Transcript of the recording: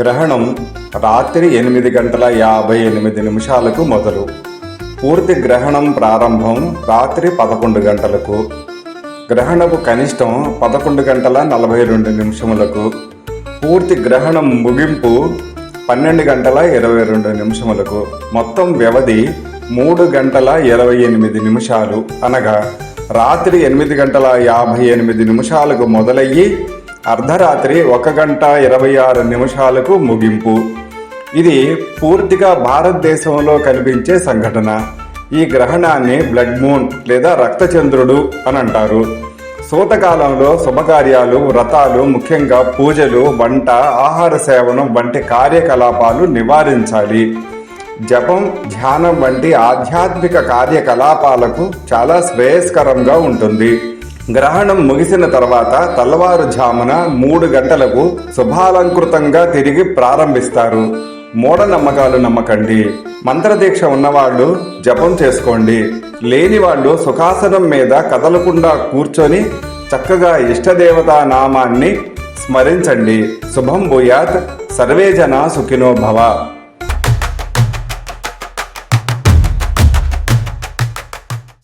గ్రహణం రాత్రి ఎనిమిది గంటల యాభై ఎనిమిది నిమిషాలకు మొదలు. పూర్తి గ్రహణం ప్రారంభం రాత్రి పదకొండు గంటలకు. గ్రహణపు కనిష్టం పదకొండు గంటల నలభై రెండు నిమిషములకు. పూర్తి గ్రహణం ముగింపు పన్నెండు గంటల ఇరవై రెండు నిమిషములకు. మొత్తం వ్యవధి మూడు గంటల ఇరవై ఎనిమిది నిమిషాలు అనగా రాత్రి ఎనిమిది గంటల యాభై ఎనిమిది నిమిషాలకు మొదలయ్యి అర్ధరాత్రి ఒక గంట ఇరవై ఆరు నిమిషాలకు ముగింపు. ఇది పూర్తిగా భారతదేశంలో కనిపించే సంఘటన. ఈ గ్రహణాన్ని బ్లడ్ మూన్ లేదా రక్తచంద్రుడు అని అంటారు. సూతకాలంలో శుభకార్యాలు వ్రతాలు ముఖ్యంగా పూజలు వంట ఆహార సేవనం వంటి కార్యకలాపాలు నివారించాలి. జపం ధ్యానం వంటి ఆధ్యాత్మిక కార్యకలాపాలకు చాలా శ్రేయస్కరంగా ఉంటుంది. గ్రహణం ముగిసిన తర్వాత తెల్లవారుజామున మూడు గంటలకు శుభాలంకృతంగా తిరిగి ప్రారంభిస్తారు. మూఢనమ్మకాలు నమ్మకండి. మంత్రదీక్ష ఉన్నవాళ్ళు జపం చేసుకోండి. లేని వాళ్ళు సుఖాసనం మీద కదలకుండా కూర్చొని చక్కగా ఇష్టదేవతా నామాన్ని స్మరించండి. శుభం భూయాత్. సర్వేజన సుఖినో భవ.